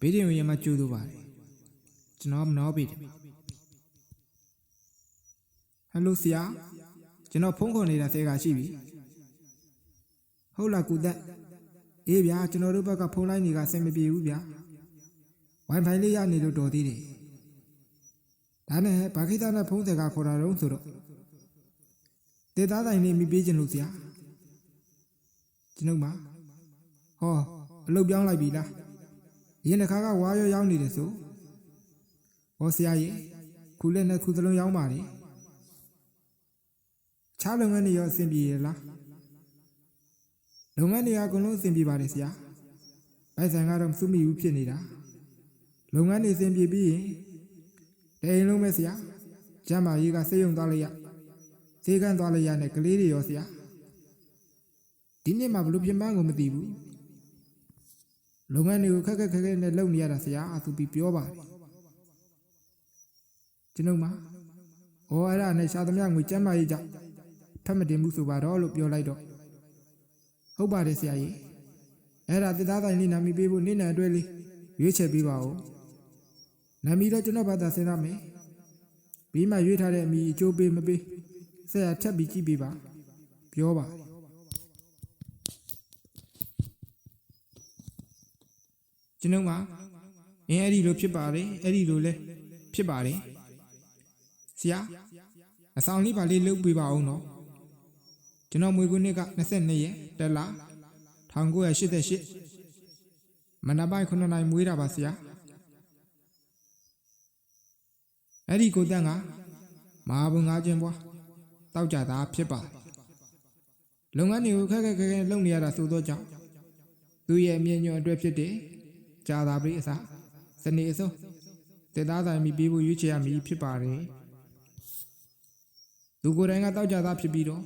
ဘေးတင်ရမှာကျိုးတော့ပါတယ်ကျွန်တော်မနှောပေးတယ်ဟယ်လိုဆရာကျွန်တော်ဖုန်းခေါ်နေတာဆဲကရှိပြီဟုတ်လားကုသက်အေးဗျာကျွန်တော်တို့ဘက်ကဖုန်းလိုင်းတွေကဆင်မပြေဘူးဗျာ Wi-Fi လေးရနေလို့တော်သေးတယ်ဒါနဲ့ဘာခိတနဲ့ဖုန်းဆဲကခေါ်တာတော့ဆိုတော့တေသားတိုင်းလေးမိပေးခြင်းလို့ဆရာကျွန်ုပ်မှာဟော အလုပ်ပြောင်းလိုက်ပြီလားရင်တစ်ခါကဝါရောရောက်နေတယ်ဆိုဟောဆရာကြီးခုလက်နဲ့ခုသလုံးရောက်ပါလေခြားလုပ်ငန်းတွေရောအဆင်ပြေရလားလုပ်ငန်းတွေကအကုန်လုံးအဆင်ပြေပါတယ်ဆရာဘိုက်ဆိုင်ကတော့မစုမိဘူးဖြစ်နေတာလုပ်ငန်းတွေအဆင်ပြေပြီးရင်တအိမ်လုံးပဲဆရာကျမ်းမာရေးကစိတ်ယုံသွားလိုက်ရဈေးကန်းသွားလိုက်ရနဲ့ကလေးတွေရောဆရာဒီနေ့မှဘလို့ပြင်ပန်းကိုမသိဘူး လုပ်ငန်းတွေကိုခက်ခက်ခက်ခက်နဲ့လုပ်နေရတာဆရာအသူပြီးပြောပါတယ်ကျွန်ုပ်မှာဩအဲ့ဒါနဲ့ရှာသမျှငွေကျမ်းမာရေးကြောင့်ဖတ်မတင်ဘူးဆိုပါတော့လို့ပြောလိုက်တော့ဟုတ်ပါတယ်ဆရာကြီးအဲ့ဒါတစ်သားတိုင်းလေးနာမည်ပေးဖို့နေ့နဲ့အတွဲလေးရွေးချယ်ပေးပါဦးနာမည်တော့ကျွန်တော်ဘာသာစဉ်းစားမယ်ပြီးမှရွေးထားတဲ့အမည်အကျိုးပေးမပေးဆက်ရထပ်ပြီးကြည့်ပေးပါပြောပါ ကျွန်ုပ်မှာအင်းအဲ့ဒီလိုဖြစ်ပါတယ်အဲ့ဒီလိုလဲဖြစ်ပါတယ်ဆရာအဆောင်လေးပါလေးလုပ်ပေးပါဦးနော်ကျွန်တော်မွေးခုနှစ်က22ရက်တက်လာ1988မနက်ပိုင်း9နာရီမွေးတာပါဆရာအဲ့ဒီကိုတန်းကမဟာဘုံငါးချင်းပွားတောက်ကြတာဖြစ်ပါတယ်လုပ်ငန်းတွေကိုခက်ခက်ခဲခဲလုပ်နေရတာဆိုတော့ကြောင့်သူ့ရဲ့အမြင့်ညွန့်အတွက်ဖြစ်တဲ့ ဂျာသာပရိအစစနေအစုံတေသားဆိုင်မိပေးဖို့ရွေးချယ်ရမည်ဖြစ်ပါတယ်သူကိုယ်တိုင်ကတောက်ကြတာဖြစ်ပြီးတော့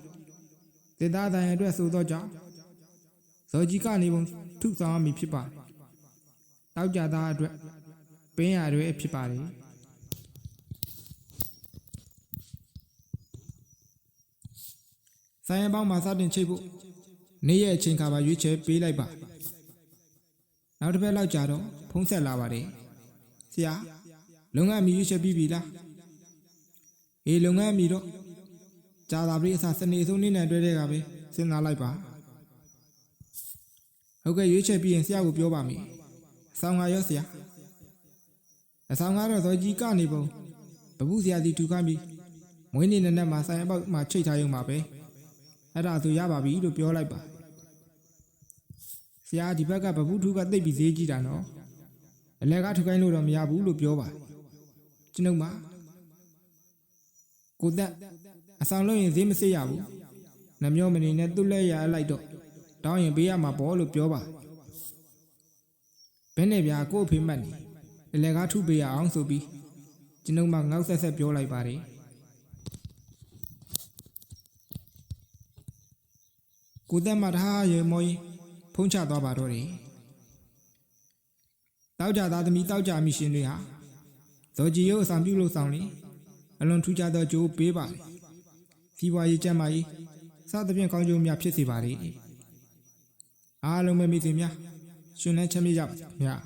တေသားဆိုင်အတွက်ဆိုတော့ကြောင့်ဇော်ကြီးကနေပုံထုဆောင်ရမည်ဖြစ်ပါတယ်တောက်ကြတာအတွက်ပင်းရတွေဖြစ်ပါတယ်ဆိုင်ရပေါင်းမှာစတင်ချိတ်ဖို့နေ့ရက်အချိန်ခါပါရွေးချယ်ပေးလိုက်ပါ နောက်တစ်ပတ်လောက်ကြာတော့ဖုံးဆက်လာပါတယ်ဆရာလုပ်ငန်းအမီရွေးချယ်ပြီးပြီလားအေးလုပ်ငန်းအမီတော့ကြာတာပြီအစားစနေဆုံးနေ့နဲ့တွဲတဲ့ကပဲစဉ်းစားလိုက်ပါဟုတ်ကဲ့ရွေးချယ်ပြီးရင်ဆရာကိုပြောပါမယ်အဆောင်ကရောဆရာအဆောင်ကတော့ဇော်ကြီးကနေပုံဘဘူးဆရာစီထူခိုင်းပြီးမွေးနေ့နဲ့နဲ့မှာဆိုင်အပေါက်မှာချိတ်ထားရုံပါပဲအဲ့ဒါဆိုရပါပြီလို့ပြောလိုက်ပါ ဆရာဒီဘက်ကဘဘူးထူကတိတ်ပြီးဈေးကြီးတာနော်အလဲကထူခိုင်းလို့တော့မရဘူးလို့ပြောပါကျွန်ုပ်မှာကိုသက်အဆောင်လို့ရင်ဈေးမစစ်ရဘူးနှမျောမနေနဲ့သူ့လက်ရလိုက်တော့တောင်းရင်ပေးရမှာပေါ့လို့ပြောပါဘယ်နဲ့ဗျာကို့အဖေမှတ်နေအလဲကထုပေးရအောင်ဆိုပြီးကျွန်ုပ်မှငေါက်ဆက်ဆက်ပြောလိုက်ပါတယ်ကိုသက်မထားရေမောကြီး ဖုံးချသွားပါတော့တယ်တောက်ကြသားသမီးတောက်ကြမိရှင်တွေဟာဇော်ကြီးရုပ်အဆောင်ပြုလို့ဆောင်လေအလွန်ထူးခြားသောကြိုးပေးပါတယ်စီးပွားရေးကျန်းမာရေးစသဖြင့်ကောင်းကျိုးများဖြစ်စေပါလေအားလုံးပဲမိတ်ဆွေများရှင်လန်းချမ်းမြေ့ကြပါစေခင်ဗျာ